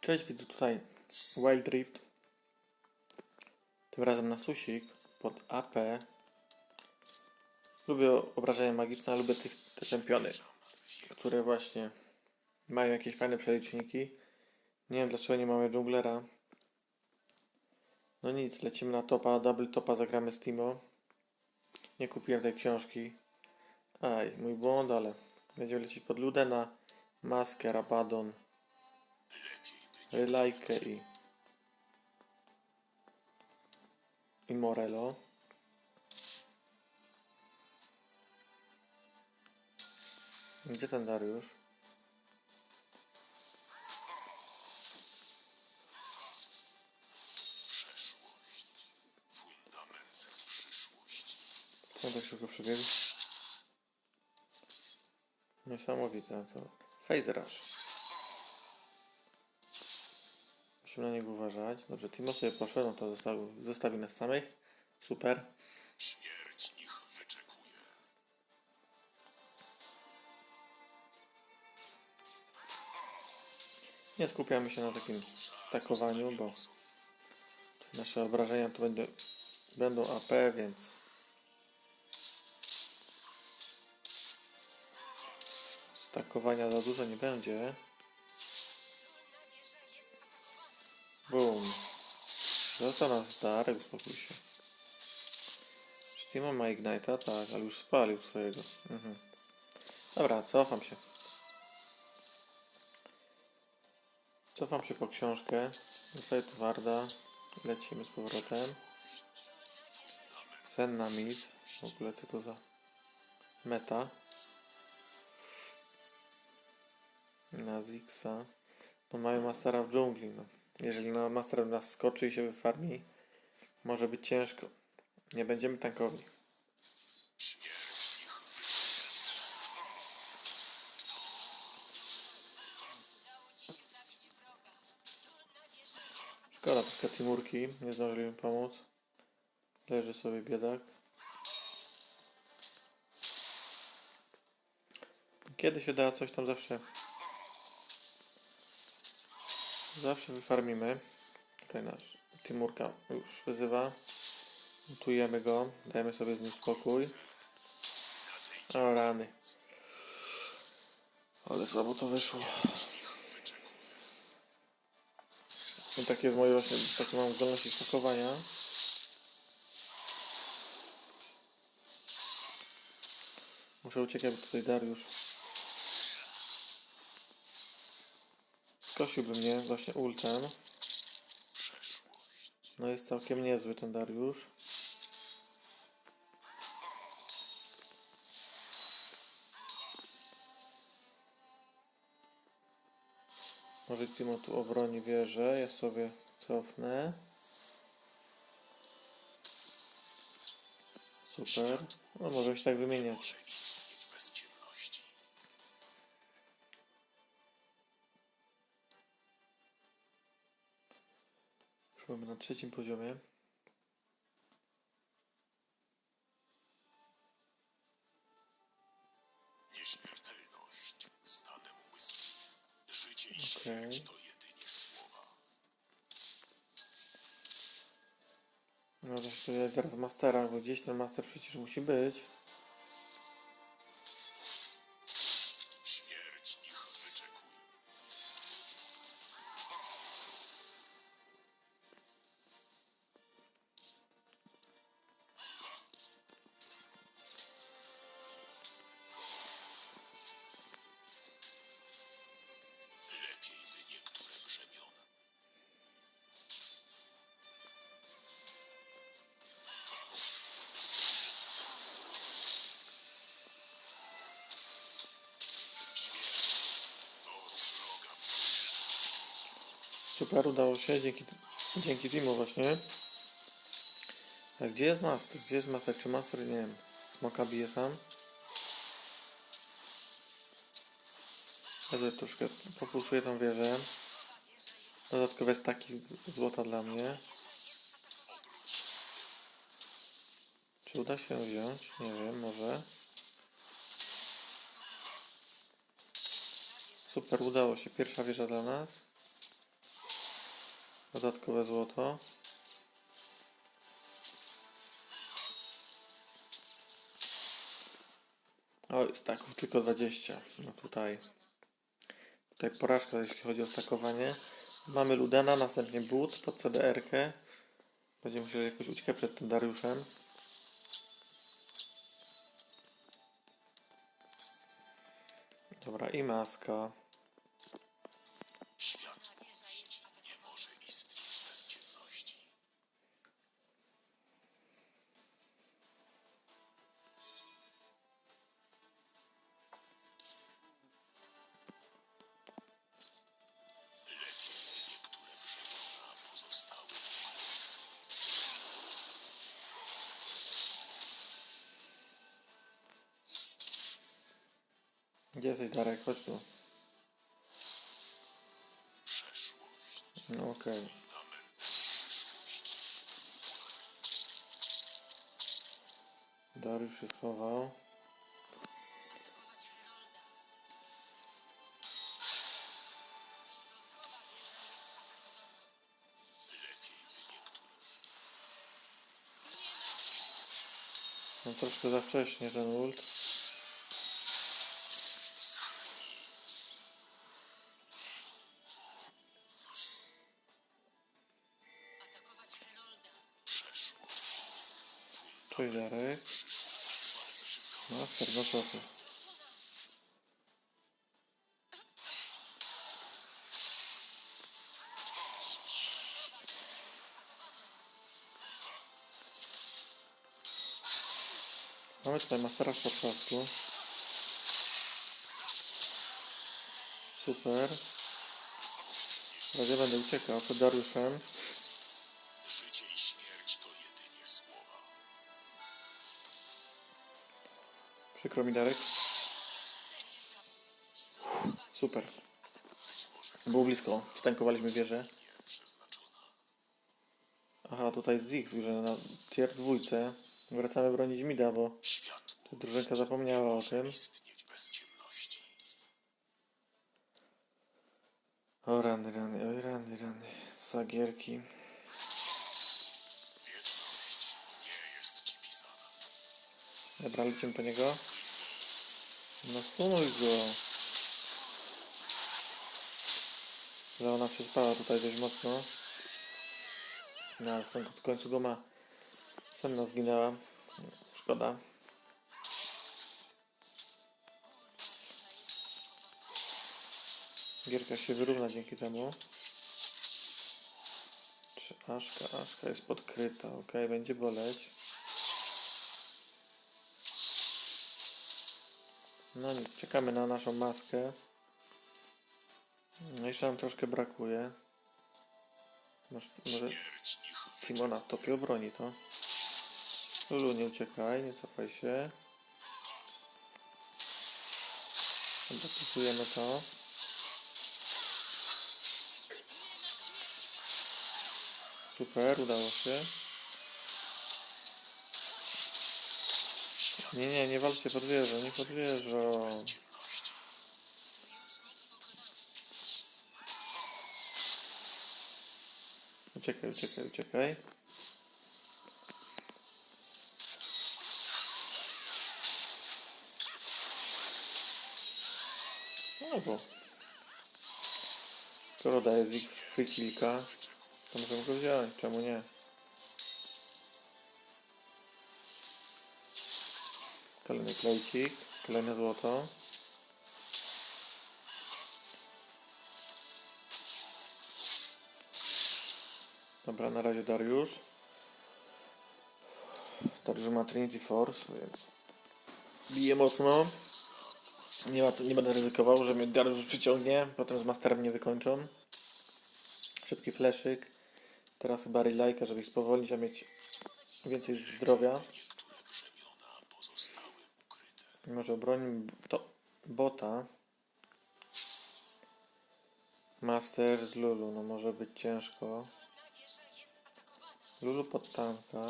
Cześć, widzę tutaj Wild Rift. Tym razem na susik pod AP. Lubię obrażenia magiczne, lubię tych, te czempiony, które właśnie mają jakieś fajne przeliczniki. Nie wiem dlaczego nie mamy dżunglera. No nic, lecimy na topa, double topa zagramy z Timo. Nie kupiłem tej książki. Aj, mój błąd, ale będziemy lecieć pod Ludena, Maskę, Rabadon, Relajkę i i Morello. Gdzie ten Dariusz? Co tak szybko przebiegł? Niesamowite. Phase Rush. Musimy na niego uważać. Dobrze, Timo sobie poszedł, no to zostawi, zostawi nas samych. Super. Śmierć ich wyczekuje. Nie skupiamy się na takim stakowaniu, bo nasze obrażenia tu będą, będą AP, więc stakowania za dużo nie będzie. Boom. Został nas Darek, uspokój się. Czy Timo ma Ignite'a? Tak, ale już spalił swojego. Mhm. Dobra, cofam się. Cofam się po książkę. Dostaję tu Warda. Lecimy z powrotem. Sen na mid. W ogóle co to za meta. Na Zixa. No mają Mastera w dżungli. No. Jeżeli na Master nas skoczy i się wyfarmi, może być ciężko. Nie będziemy ich Szkoda troszkę Timurki. Nie zdążyli mi pomóc. Leży sobie biedak. Kiedy się da coś tam zawsze zawsze wyfarmimy. Tutaj nasz Timurka już wyzywa. Mutujemy go. Dajemy sobie z nim spokój. O rany. Ale słabo to wyszło. I takie jest moje właśnie, takie mam zdolności stakowania. Muszę uciekać, tutaj Dariusz skosiłby mnie właśnie ultem. No jest całkiem niezły ten Dariusz. Może Timo tu obroni wieżę, ja sobie cofnę. Super. No możemy się tak wymieniać. Trzecim poziomie. Nieśmiertelność stanem umysłu. Życie i Okej. śmierć to jedynie słowa. No się jest zaraz mastera, bo gdzieś ten master przecież musi być. Super, udało się, dzięki, dzięki Timu właśnie. A gdzie jest master? Gdzie jest master? Czy master? Nie wiem. Smoka bije sam. Tutaj troszkę popuszuję tą wieżę. Dodatkowe staki złota dla mnie. Czy uda się ją wziąć? Nie wiem, może. Super, udało się. Pierwsza wieża dla nas. Dodatkowe złoto. Oj, staków tylko 20. No tutaj. Tutaj porażka, jeśli chodzi o stakowanie. Mamy Ludena, następnie but pod CDR-kę. Będziemy musieli jakoś uciekać przed tym Dariuszem. Dobra, i maska. Gdzie jesteś, Darek? Chodź tu. No okej. przyszłości. Dariusz się schował. No troszkę za wcześnie ten ult. Master, no co ty? Mamy tutaj mastera. Super. Teraz ja będę uciekał Dariuszem. Przykro mi Darek. Super. Było blisko. Stankowaliśmy wieżę. Aha, tutaj jest Ziggs już na tier dwójce. Wracamy bronić Mida, bo drużynka zapomniała o tym. O rany, rany, oj rany, rany. Ci pisana. Dobra, lecimy po niego. No stunuj go. Leona przespała tutaj dość mocno. No, ale w końcu- w końcu go ma. Senna zginęła. Szkoda. Gierka się wyrówna dzięki temu. Czy Aszka? Aszka jest podkryta. Ok, będzie boleć. No nic, czekamy na naszą maskę. No jeszcze nam troszkę brakuje. Może, może Simona topie obroni to. Lulu, nie uciekaj, nie cofaj się. Dopisujemy to. Super, udało się. Nie, nie, nie walczcie pod wieżą, nie pod wieżą. Uciekaj, uciekaj, uciekaj. No bo. Skoro daje Zik free kilka, to możemy go wziąć. Czemu nie? Klejcik, kolejne złoto. Dobra, na razie Dariusz. Dariusz ma Trinity Force, więc bije mocno. Nie, ma co, nie będę ryzykował, że mnie Dariusz przyciągnie, potem z Masterem nie wykończą. Szybki fleszyk. Teraz chyba relajka, żeby ich spowolnić, a mieć więcej zdrowia. Może obronimy to bota. Master z Lulu, no może być ciężko. Lulu pod tanka.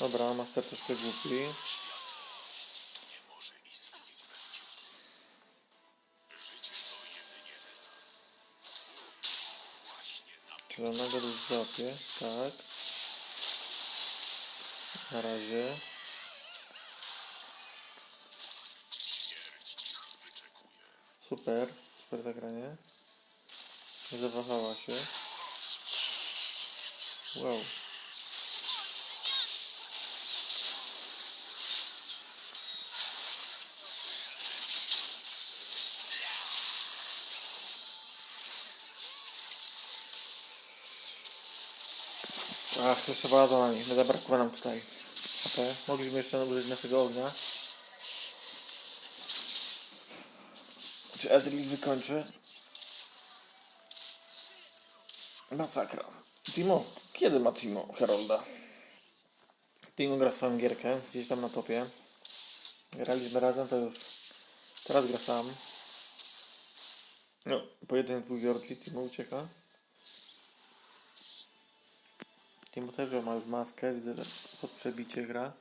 Dobra, Master troszkę głupi. Zielonego już złapię, tak. Na razie. Super, super zagranie. Nie zawahała się. Wow. Ach, jeszcze bardzo nich. Zabrakło nam tutaj. Okay. Mogliśmy jeszcze użyć naszego ognia. Czy Ezreal wykończy? Masakra. Timo, kiedy ma Timo Herolda? Timo gra swoją gierkę, gdzieś tam na topie. Graliśmy razem, to już teraz gra sam. No, po jednym dwóch Yorki Timo ucieka. Timo też ma już maskę, widzę, że pod przebicie gra.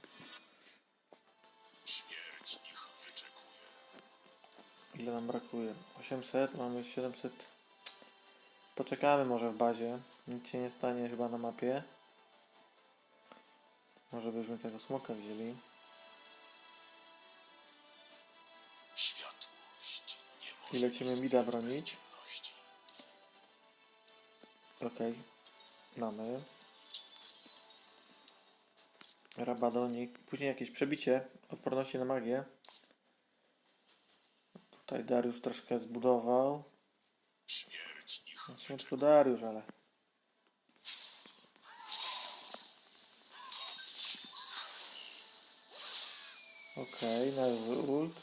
Ile nam brakuje? 800, mamy 700. Poczekamy może w bazie. Nic się nie stanie chyba na mapie. Może byśmy tego smoka wzięli. I lecimy mida bronić. Okej. Mamy. Rabadonik. Później jakieś przebicie odporności na magię. Tutaj Dariusz troszkę zbudował. Śmierć sumie tylko Dariusz, ale... Okej, nazwy ult.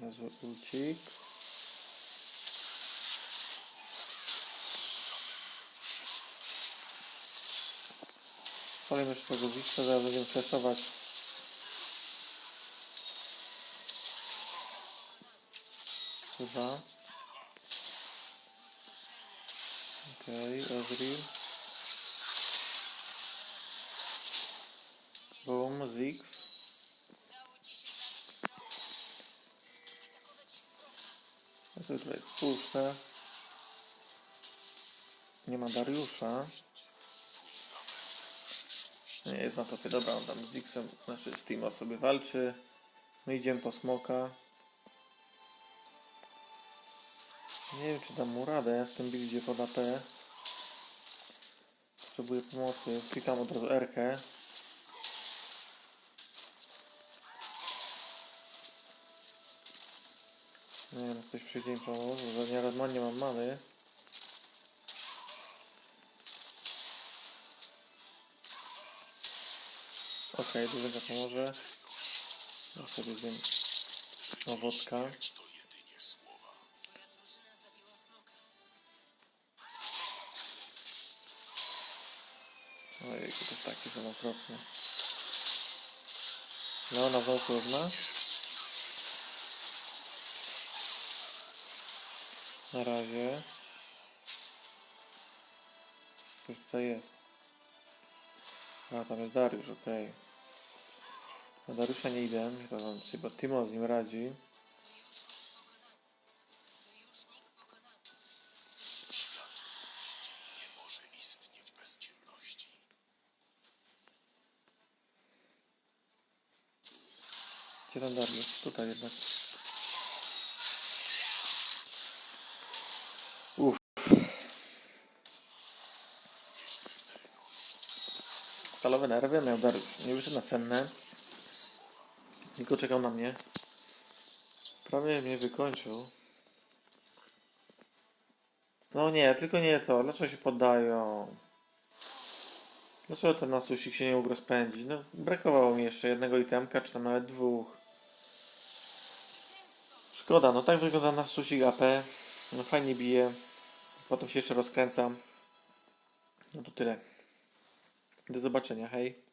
Nazwy ulcik. Tego Wixa, zaraz będziemy flashować. Chyba. Okej, Ezreal. Boom, Ziggs. Sobie tutaj puszczę. Nie ma Dariusza. Nie jest na topie. Dobra, on tam z Ziggsem, znaczy z Timo sobie walczy. My idziemy po smoka. Nie wiem, czy dam mu radę w tym buildzie pod AP. Potrzebuję pomocy. Klikam od razu R. Nie wiem, ktoś przyjdzie mi pomóc, bo nie mam many. Okej, okay, dużego pomoże. Ja sobie zjem owocka. Ojej, to jest takie są okropne. No, na ma. Na razie. Ktoś tutaj jest. A, tam jest Dariusz, okej. Na Dariusza nie idę, to chyba Timo z nim radzi. Dariusz? Tutaj jednak. Uff. Stalowe nerwy miał Dariusz. Nie wyszedł na senne. Tylko czekał na mnie. Prawie mnie wykończył. No nie, tylko nie to. Dlaczego się poddają? Dlaczego ten nasusik się nie mógł rozpędzić? No, brakowało mi jeszcze jednego itemka, czy tam nawet dwóch. Szkoda, no tak wygląda nasusik AP. No fajnie bije. Potem się jeszcze rozkręcam. No to tyle. Do zobaczenia, hej.